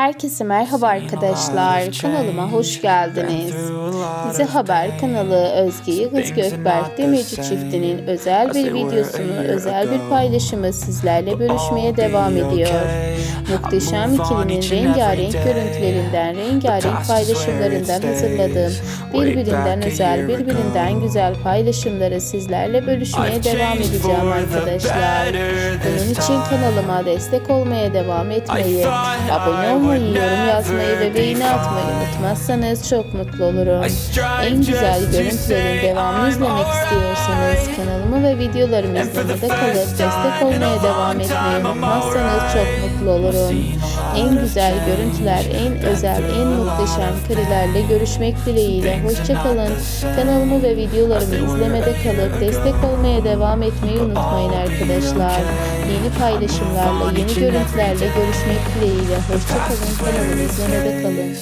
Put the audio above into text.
Herkese merhaba arkadaşlar. Kanalıma hoş geldiniz. Dizi Haber kanalı Özge Yıldız Gökberk Demirci çiftinin özel bir videosunu, özel bir paylaşımı sizlerle bölüşmeye devam ediyor. Muhteşem ikilinin rengarenk görüntülerinden, rengarenk paylaşımlarından hazırladığım birbirinden özel, birbirinden güzel paylaşımları sizlerle bölüşmeye devam edeceğim arkadaşlar. Bunun için kanalıma destek olmaya devam etmeyi, abone olmayı, yorum yazmayı ve beğeni atmayı unutmazsanız çok mutlu olurum. En güzel görüntülerin devamını izlemek istiyorsanız kanalımı ve videolarımı izlemede kalıp destek olmaya devam etmeyi unutmazsanız çok mutlu olurum. En güzel görüntüler, en özel, en muhteşem karelerle görüşmek dileğiyle. Hoşçakalın. Kanalımı ve videolarımı izlemede kalıp destek olmaya devam etmeyi unutmayın arkadaşlar. Yeni paylaşımlarla, yeni görüntülerle görüşmek dileğiyle. Hoşçakalın. Kanalımı izlemede kalın.